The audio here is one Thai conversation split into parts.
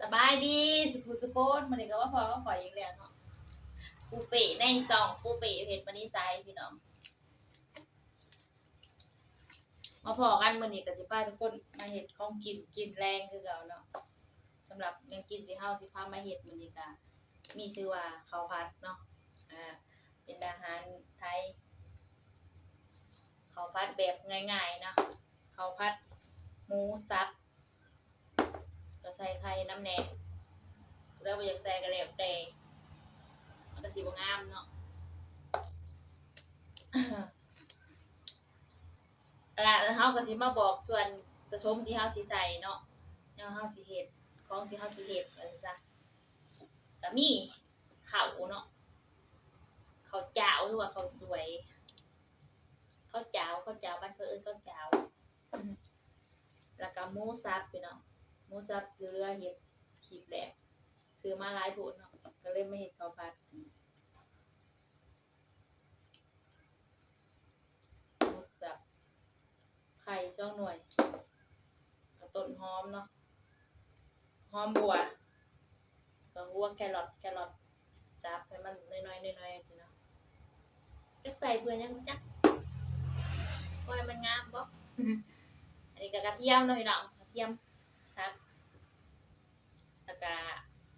สบายดีสุขุสุโคนมันนี่ก็ว่าพอก็ขออีกแล้วเนาะปูเป๋ในซองปูเป๋เห็ดปานิไซพี่น้องมาพอกันมื้อนี้ก็สิพาทุกคนมาเฮ็ดของกินกินแรงคือเก่าเนาะสำหรับยังกินสิเฮาสิพามาเฮ็ดมื้อนี้ก็มีชื่อว่าข้าวผัดเนาะอ่าเป็นอาหารไทยข้าวผัดแบบง่ายๆเนาะข้าวผัดหมูสับ ก็ใส่ไข่น้ำแหน่แล้วไปอยากใส่ก็แล้วแต่มันก็สิบ่งามเนาะละแล้วเฮาก็สิมาบอกส่วนผสมที่เฮาสิใส่เนาะแนวเฮาสิเฮ็ดของที่เฮาสิเฮ็ดอะไรจ้ะก็มีข้าวเนาะข้าวเจ้าหรือว่าข้าวสวยข้าวเจ้าข้าวเจ้าบ้านเพิ่นเอิ้นข้าวเจ้าแล้วก็หมูสับพี่เนาะ มูสับเรือเห็ดขีบแหลกซื้อมาหลายโพดเนาะก็เลยไม่เห็ดข้าวผัดมูสับไข่ช่องหน่วยกระต้นหอมเนาะหอมบัวก็หัวแครอทแครอทสับให้มันน้อยๆน้อยๆสิเนาะจักใส่เพื่อนยังจักปล่อยมันงามบ่อันนี้ก็กระเทียมเนาะพี่น้องกระเทียม ซักแล้วก็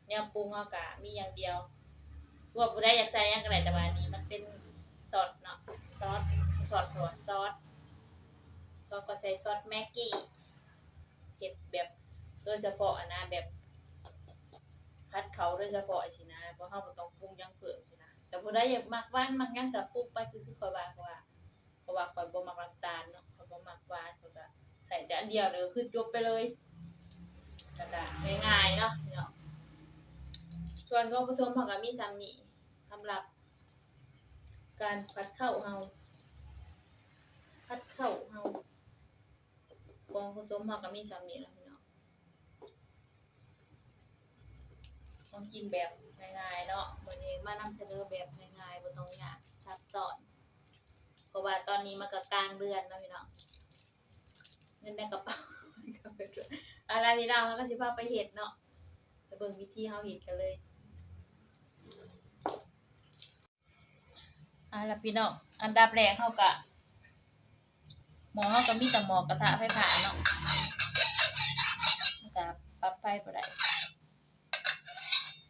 แนวปรุงเอากะมีอย่างเดียวรวมผู้ใดอยากใส่ยังก็ได้แต่ว่าอันนี้มันเป็นซอสเนาะซอสซอสหัวซอสซอสก็ใส่ซอสแม็กกี้เก็บแบบโดยเฉพาะนะแบบพัดเขาโดยเฉพาะสินะเพราะเฮาต้องปรุงยังเพิ่มสินะแต่ผู้ใดอยากมักหวานมักหยังก็ปรุงไปคือคือข่อยว่าเพราะว่าเพราะว่าข่อยบ่มักน้ำตาลเนาะข่อยบ่มักหวานข่อยก็ใส่แต่อันเดียวเลยคือจบไปเลย ดาษง่ายๆเนาะเนาะส่วนของผสมของก็มีซ้ำนี่สำหรับการพัดเข้าเฮาพัดเข้าเฮาของผสมของก็มีซ้ำนี่แล้วพี่น้องต้องกินแบบง่ายๆเนาะวันนี้มานำเสนอแบบง่ายๆบ่ต้องยากซับซ้อนเพราะว่าตอนนี้มันก็กลางเดือนแล้วพี่น้องเงินในกระเป๋า อะไรพี่น้องเขาก็สิพาไปเห็ดเนาะไปเบิ่งวิธีเฮาเห็ดกันเลยอ่าล่ะพี่น้องอันดับแรกเฮาก็หมอเฮาก็มีแต่หมอกระทะไฟฟ้าเนาะก็ปรับไฟบ่ได้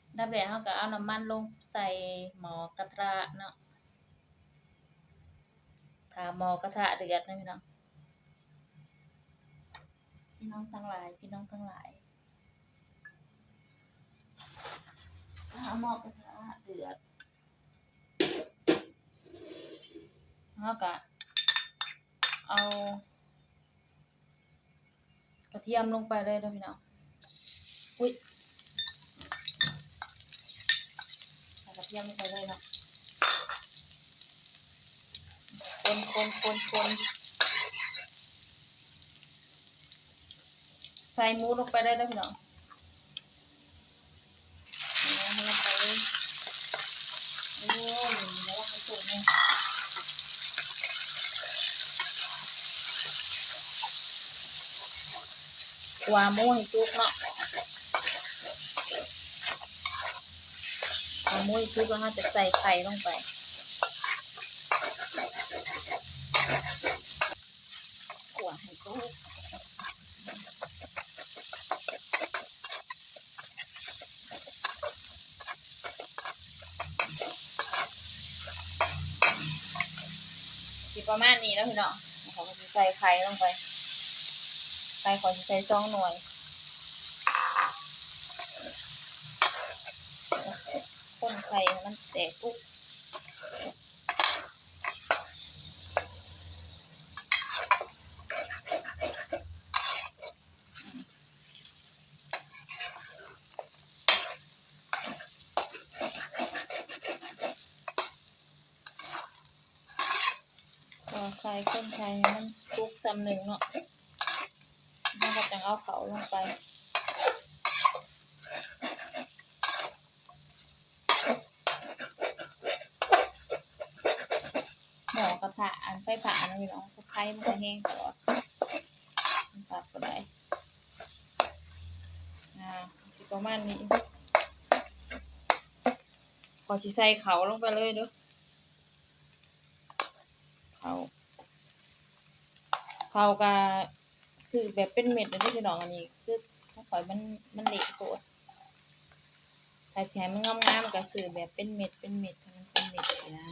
อันดับแรกเฮาก็เอาน้ำมันลงใส่หมอกระทะเนาะถ้าหมอกระทะเดือดนะพี่น้อง พี่น้องทั้งหลาย พี่น้องทั้งหลายถ้าหม้อกระทะเดือดแล้วก็เอา กระเทียมลงไปเลยเด้อพี่น้อง อุ้ยกระเทียมลงไปเลยเนาะคนคนคนคน ใส่หมูลงไปได้แล้วพี่น้องเอาให้ลงไปเลยโอ้ยแล้วให้สุกเนี่ยวางหมูให้สุกเนาะเอาหมูให้สุกแล้วเราจะใส่ไข่ลงไป ขวาให้สุก สิ ประมาณนี้แล้วพี่น้องเขาจะใส่ไข่ลงไปไข่ขอจะใส่ซองหน่วยคนไข่มันแตกปุ๊บก็ไข่คนไข่ให้มันสุกซ้ำหนึ่งเนาะแล้วก็จะเอาเขาลงไปหมอกระทะอันไฟผ่านะพี่น้องไฟมันจะแห้งตลอดมันปรับก็ได้อ่าสิประมาณนี้พอสิใส่เขาลงไปเลยเด้อเขา เขาก็ซื้อแบบเป็นเม็ดเลยพี่น้องอันนี้ คือของข่อยมันมันเละโพดถ้าสิให้มันงามๆก็ซื้อแบบเป็นเม็ดเป็นเม็ดมันเป็นเม็ดนะ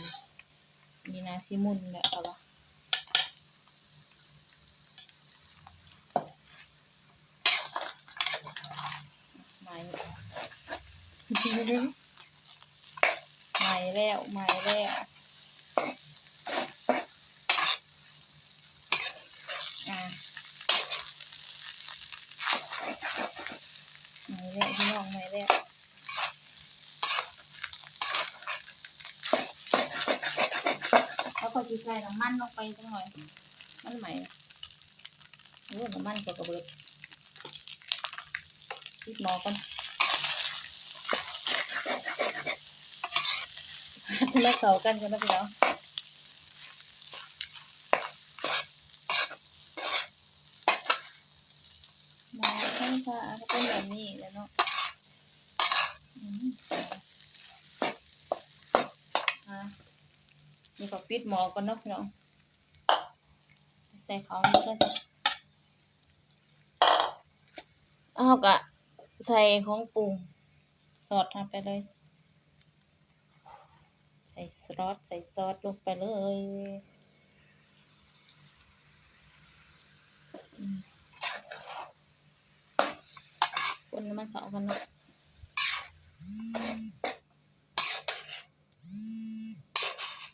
นี่นะสิมุนแหละเอาวะใหม่ใหม่แล้วใหม่แล้วอะใหม่แล้วพี่น้องใหม่แล้ว แล้วก็จะใส่น้ำมันลงไปสักหน่อย มันใหม่โอ้น้ำมันก็กระเบิดปิดหม้อก่อนแล้วเข้ากันกันนะพี่น้องหม้อข้างฟ้าก็เป็นแบบนี้แล้วเนาะอืมอะนี่ ก็ปิดหมอก่อนเนาะพี่น้องใส่เขานี่ก็สิเอากะใส่ของปรุงสอดลงไปเลย ใส่ซอสใส่ซอสลงไปเลยอืมคนมันเขากันเนาะ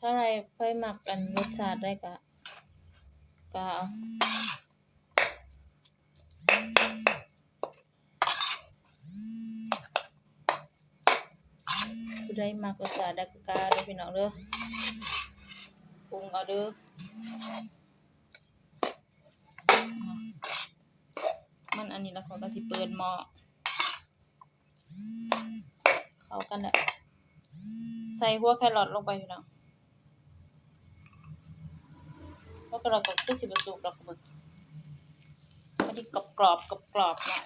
ถ้าใครค่อยหมักกันรสชาติได้ก็ก็เอาผู้หมักรสชาติได้ก็เด้อพี่น้องเด้อปรุงเอาเด้อมันอันนี้แล้วเขาก็สิเปิดหม้อเข้ากันแหละใส่หัวแครอทลงไปพี่น้อง หัวแครอทก็คือสิบ่สุกดอกมึกพอดีกรอบกรอบกรอบกรอบเนาะ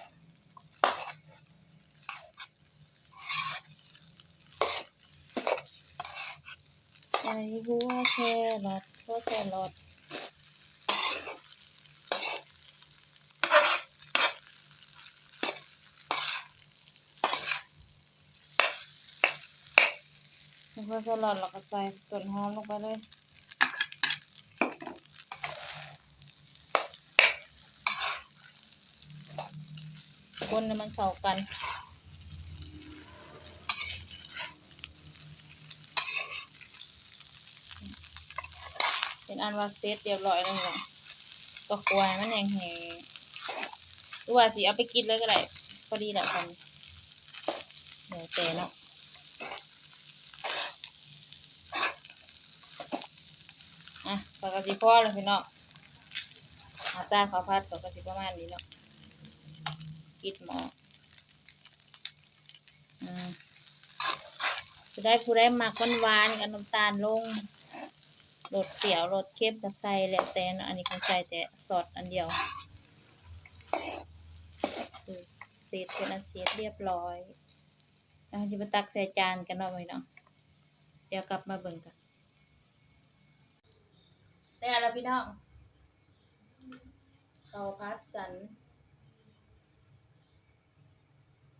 ใส่หัวแครอทหัวแครอทหัวแครอทแล้วก็ใส่ต้นหอมลงไปเลย คนมันเข้ากันเป็นอันว่าเสร็จเรียบร้อยแล้วเนี่ยก็ควรมันแห้งแหงหรือว่าสิเอาไปกินเลยก็ได้พอดีแหละคันเดี๋ยวแต่เนาะอะปกติพ่อเลยพี่น้องอาตาข้าวผัดปกติประมาณนี้เนาะ ปิดหม้ออืมผู้ได้ผู้ได้หมักหวานๆกับน้ำตาลลงรสเปรี้ยวรสเค็มก็ใส่แล้วแต่เนาะอันนี้ก็ใส่แต่ซอสอันเดียวเสร็จเป็นอันเสร็จเรียบร้อยแล้วเราจะมาตักใส่จานกันเนาะไว้เนาะเดี๋ยวกลับมาเบิ่งกันได้แล้วพี่น้องข้าวผัดสัน อ่าหน้า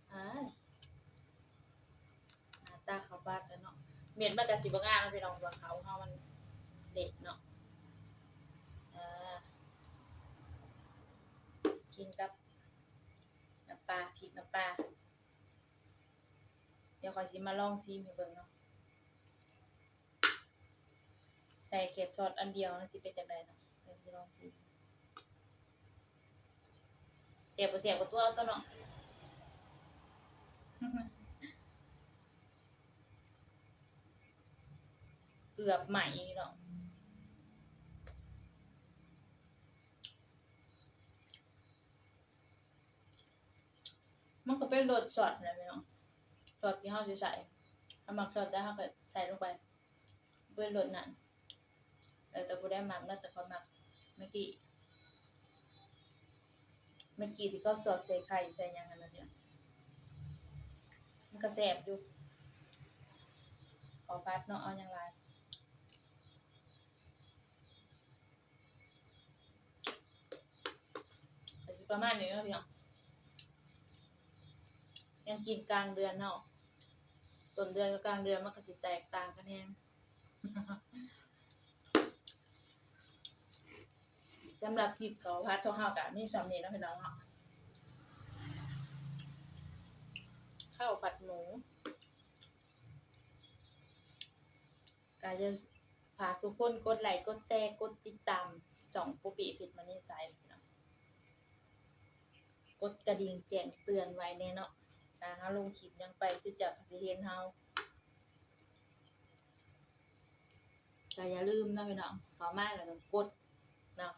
ตาเขาบ้านกันเนาะเม็ดมันก็สิบ่งามเนาะพี่น้องว่าเขาเฮามันเด็กเนาะกินกับน้ำปลาพริกน้ำปลาเดี๋ยวขอยสิมมาลองชิมให้เบิ่งเนาะใส่เค็ดซอสอันเดียวมันสิเป็นจังไดเนาะเดี๋ยวสิลองชิมเสียบบ่เสียบก็ตัวเอาตัวเนาะ เกือบใหม่เนาะมันก็เป็นรสช็อตนะพี่น้องช็อตที่เฮาสิใส่ถ้ามักช็อตได้เฮาก็ใส่ลงไปเป็นรสนั้นแต่แต่บ่ได้มักนะแต่เขามักเมื่อกี้เมื่อกี้ที่เขาสอดใส่ไข่ใส่ยังกันนะเนี่ย กระแสบอยู่ขอพัดเนาะเอาอย่างไรประมาณนี้นะพี่น้องยังกินกลางเดือนเนาะต้นเดือนกับกลางเดือนมันก็สิแตกต่างกันแฮงสำหรับคลิปเขาพัดของเฮากะมีสำนี้เนะพี่น้องเนาะข้าว ผัดหมูก็จะฝากทุกคนกดไลค์กดแชร์กดติดตามจ่องปุปีผิดมานี่ไซน์น้องกดกระดิ่งแจ้งเตือนไว้แน่เนาะถ้าเฮาลงคลิปยังไปจะจักสิเห็นเฮาก็อย่าลืมนะพี่น้องข้ามากแล้วก็กดเนาะ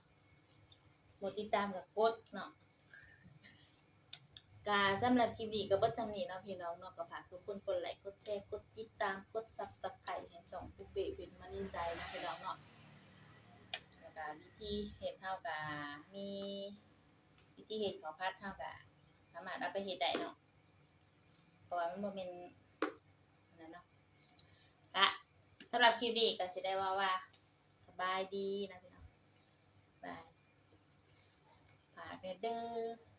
หมดติดตามกับกดเนาะ กาสำหรับคลิปนี้ก็บ่จำนี้เนาะพี่น้องเนาะก็ฝากทุกคนกดไลค์กดแชร์กดติดตามกด Subscribe ให้ช่องปุ๊บเบเป็นมันนี่ไซน์เนาะพี่น้องเนาะแล้วก็วิธีเฮ็ดเฮาก็มีวิธีเฮ็ดข้าวผัดเฮาก็สามารถเอาไปเฮ็ดได้เนาะเพราะว่ามันบ่แม่นนนั้นเนาะก็สำหรับคลิปนี้ก็สิได้ว่าว่าสบายดีนะพี่น้องบายฝากเด้อ